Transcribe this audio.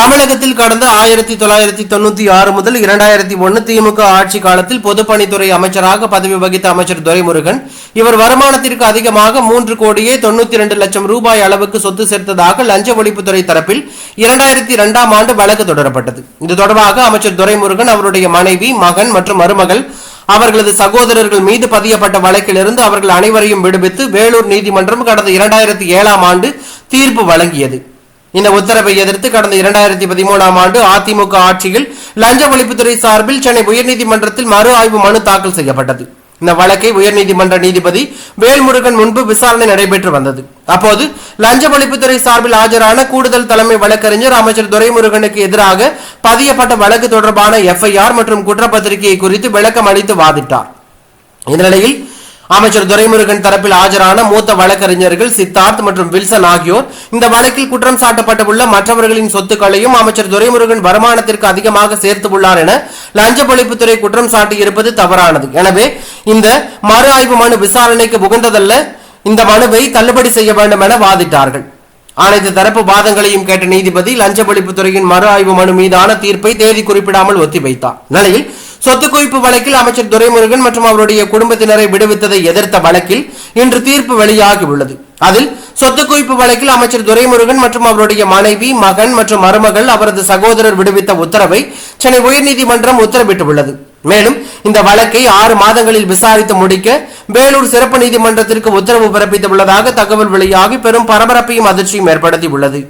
தமிழகத்தில் கடந்த ஆயிரத்தி தொள்ளாயிரத்தி தொண்ணூத்தி ஆறு முதல் இரண்டாயிரத்தி ஒன்று திமுக ஆட்சி காலத்தில் பொதுப்பணித்துறை அமைச்சராக பதவி வகித்த அமைச்சர் துரைமுருகன் இவர் வருமானத்திற்கு அதிகமாக மூன்று கோடியே தொண்ணூத்தி இரண்டு லட்சம் ரூபாய் அளவுக்கு சொத்து சேர்த்ததாக லஞ்ச ஒழிப்புத்துறை தரப்பில் இரண்டாயிரத்தி இரண்டாம் ஆண்டு வழக்கு தொடரப்பட்டது. இது தொடர்பாக அமைச்சர் துரைமுருகன் அவருடைய மனைவி மகன் மற்றும் மருமகள் அவர்களது சகோதரர்கள் மீது பதியப்பட்ட வழக்கிலிருந்து அவர்கள் அனைவரையும் விடுவித்து வேலூர் நீதிமன்றம் கடந்த இரண்டாயிரத்தி ஏழாம் ஆண்டு தீர்ப்பு வழங்கியது. இந்த உத்தரவை எதிர்த்து கடந்த இரண்டாயிரத்தி பதிமூணாம் ஆண்டு அதிமுக ஆட்சியில் லஞ்ச ஒழிப்புத்துறை சார்பில் சென்னை உயர்நீதிமன்றத்தில் மறு ஆய்வு மனு தாக்கல் செய்யப்பட்டது. இந்த வழக்கை உயர்நீதிமன்ற நீதிபதி வேல்முருகன் முன்பு விசாரணை நடைபெற்று வந்தது. அப்போது லஞ்ச ஒழிப்புத்துறை சார்பில் ஆஜரான கூடுதல் தலைமை வழக்கறிஞர் அமைச்சர் துரைமுருகனுக்கு எதிராக பதியப்பட்ட வழக்கு தொடர்பான எஃப்ஐஆர் மற்றும் குற்றப்பத்திரிகையை குறித்து விளக்கம் அளித்து வாதிட்டார். இந்த நிலையில் அமைச்சர் துரைமுருகன் தரப்பில் ஆஜரான மூத்த வழக்கறிஞர்கள் சித்தார்த் மற்றும் வில்சன் ஆகியோர். இந்த வழக்கில் குற்றம் சாட்டப்பட்டுள்ள மற்றவர்களின் சொத்துக்களையும் அமைச்சர் துரைமுருகன் வருமானத்திற்கு அதிகமாக சேர்த்துள்ளார் என லஞ்ச ஒழிப்புத்துறை குற்றம் சாட்டியிருப்பது தவறானது. எனவே இந்த மறு ஆய்வு மனு விசாரணைக்கு உகந்ததல்ல. இந்த மனுவை தள்ளுபடி செய்ய வேண்டும் என வாதிட்டார்கள். அனைத்து தரப்பு வாதங்களையும் கேட்ட நீதிபதி லஞ்ச ஒழிப்புத்துறையின் மறு ஆய்வு மனு மீதான தீர்ப்பை தேதி குறிப்பிடாமல் ஒத்திவைத்தார். நிலையில் சொத்து குவிப்பு வழக்கில் அமைச்சர் துரைமுருகன் மற்றும் அவருடைய குடும்பத்தினரை விடுவித்ததை எதிர்த்த வழக்கில் இன்று தீர்ப்பு வெளியாகியுள்ளது. அதில் சொத்து குவிப்பு வழக்கில் அமைச்சர் துரைமுருகன் மற்றும் அவருடைய மனைவி மகன் மற்றும் மருமகள் அவரது சகோதரர் விடுவித்த உத்தரவை சென்னை உயர்நீதிமன்றம் உத்தரவிட்டுள்ளது. மேலும் இந்த வழக்கை ஆறு மாதங்களில் விசாரித்து முடிக்க வேலூர் சிறப்பு நீதிமன்றத்திற்கு உத்தரவு பிறப்பித்துள்ளதாக தகவல் வெளியாகி பெரும் பரபரப்பையும் அதிர்ச்சியும் ஏற்படுத்தியுள்ளது.